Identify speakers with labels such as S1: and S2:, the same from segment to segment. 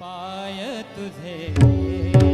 S1: पाय तुझे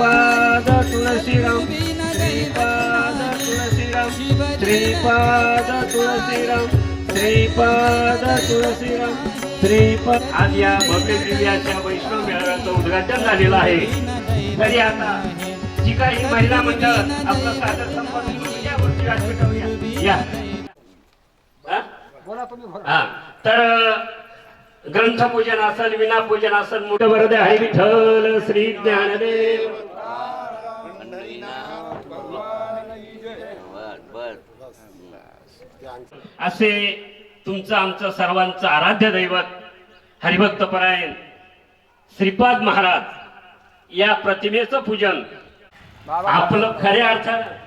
S2: श्रीपाद तुळशीराम श्रीपाद तुळशीराम श्रीपाद तुळशीराम श्रीपाद तुळशीराम श्रीपाद. आज या भव्य दिव्याच्या वैष्णव मेळाव्याचं उद्घाटन झालेलं आहे. तरी आता जी काही महिला मंडळ आपलं सादर संपन्न या हा? हा. तर ग्रंथपूजन असेल विनापूजन असेल मोठं वरदे हरी विठ्ठल श्री ज्ञानदेव. असे तुमचं आमचं सर्वांचं आराध्य दैवत हरिभक्त परायण श्रीपाद महाराज या प्रतिमेचं पूजन आपलं खऱ्या अर्थानं.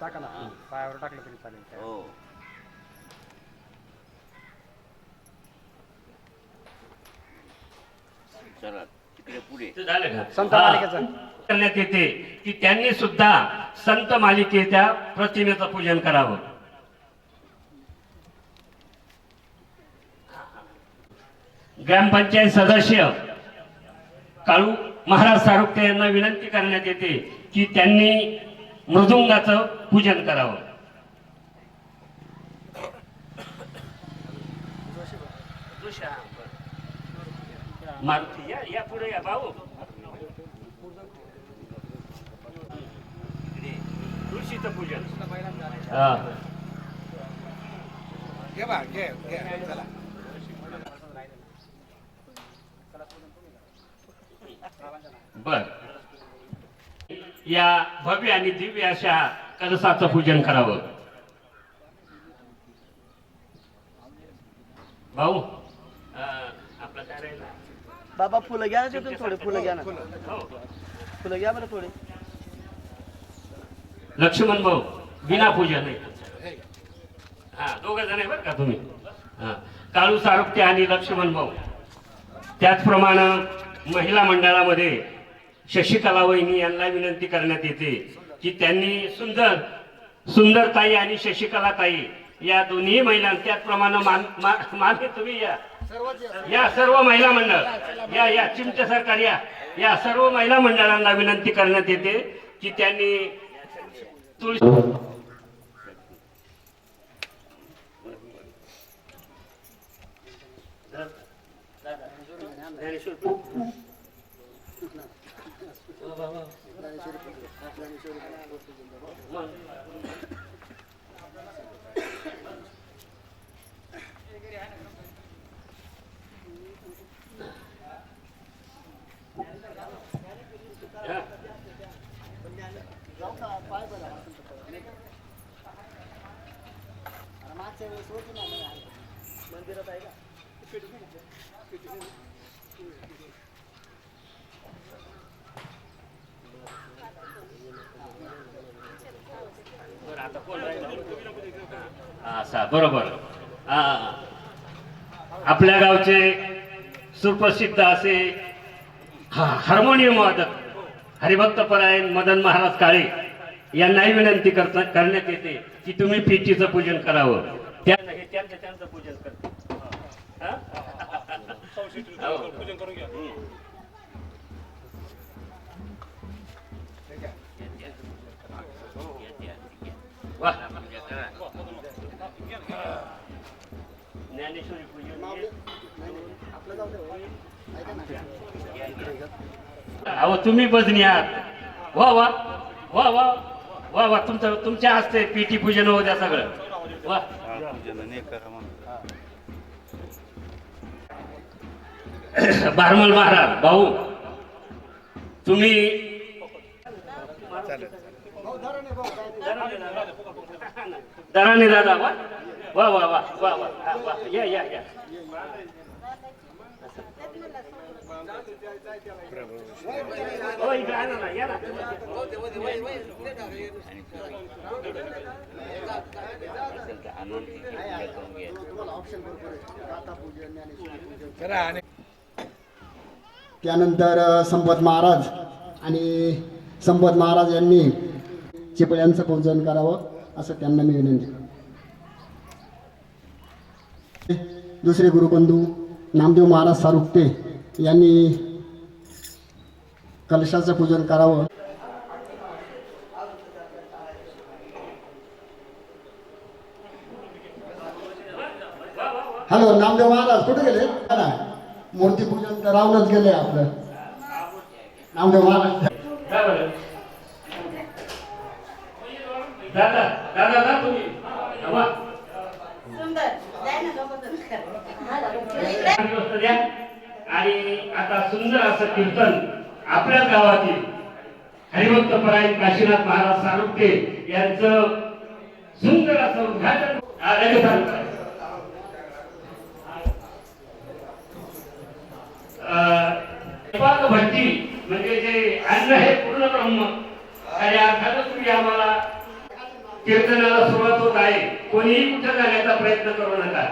S3: टाका ना. पायावर टाकलं तरी चालेल.
S4: चला तिकडे पुढे
S2: ते झालं का?
S3: संत
S2: हा.
S3: मालिकेचं.
S2: करण्यात येते की त्यांनी सुद्धा संत मालिकेच्या प्रतिमेचं पूजन करावं ग्रामपंचायत सदस्य काळू महाराज सारुक्ते यांना विनंती करण्यात येते की त्यांनी मृदुंगाचं पूजन करावं मारुती या या पुढे या भाऊ तुळशीचं पूजन हा. बर. या भव्य आणि दिव्य अशा कलसाचं पूजन करावं. भाऊ आपलं काय राहिलं?
S5: बाबा फुलं घ्या ना तिथून थोडे फुलं घ्या ना.
S2: हो
S5: फुलं घ्या बरं थोडे.
S2: लक्ष्मण भाऊ विना पूजन आहे हा. दोघ जण आहे बरं का तुम्ही? हा. काळू सारुप्ते आणि लक्ष्मण भाऊ. त्याचप्रमाणे महिला मंडळामध्ये शशिकला वहिनी यांना विनंती करण्यात येते की त्यांनी सुंदर सुंदर ताई आणि शशिकला ताई या दोन्ही महिला त्याचप्रमाणे मान मा- मागे तुम्ही या. या सर्व महिला मंडळ या या चिमच्या सरकार या या सर्व महिला मंडळांना विनंती करण्यात येते की त्यांनी तुळशी असा बरोबर. आपल्या गावचे सुप्रसिद्ध असे हार्मोनियम वादक हरिभक्त परायण मदन महाराज काळे यांनाही विनंती करता करण्यात येते की तुम्ही पीठीचं पूजन करावं. त्या त्यांचं त्यांचं पूजन करते हा? हो. वा ज्ञानेश्वरी पूजन अहो तुम्ही बजनी आहात वा वा. वा वा. वा वा. तुमचं तुमच्या हस्ते पीठी पूजन होऊ द्या सगळं. वा. बारमल महाराज भाऊ तुम्ही दराने दादा वा वा वा वा वा वा वा या या या. हो इकडे आणा ना या ना
S4: असेल तर आणून तिथे पूजा करून घ्या
S6: त्यानंतर संपत महाराज आणि संपत महाराज यांनी चिपळ्यांचं पूजन करावं असं त्यांना मी विनंती दुसरे गुरुबंधू नामदेव महाराज सारुक्ते यांनी कलशाचं पूजन करावं. हॅलो नामदेव महाराज कुठे गेले? ना मूर्ती पूजन तर राहूनच गेले आपलं. नामदेव महाराज
S2: काय बरं दादा दादा तुम्ही. आणि आता सुंदर असं कीर्तन आपल्याच गावातील हरिभक्त परायण काशीनाथ महाराज सारुक्ते यांचं सुंदर असं उद्घाटन हा, लगेच चालू करा. अं, स्वयंपाक भट्टी म्हणजे जे अन्न हे पूर्ण ब्रह्म. आणि अर्थातच तुम्ही आम्हाला कीर्तनाला सुरुवात होत आहे. कोणीही कुठे जाण्याचा प्रयत्न करू नका.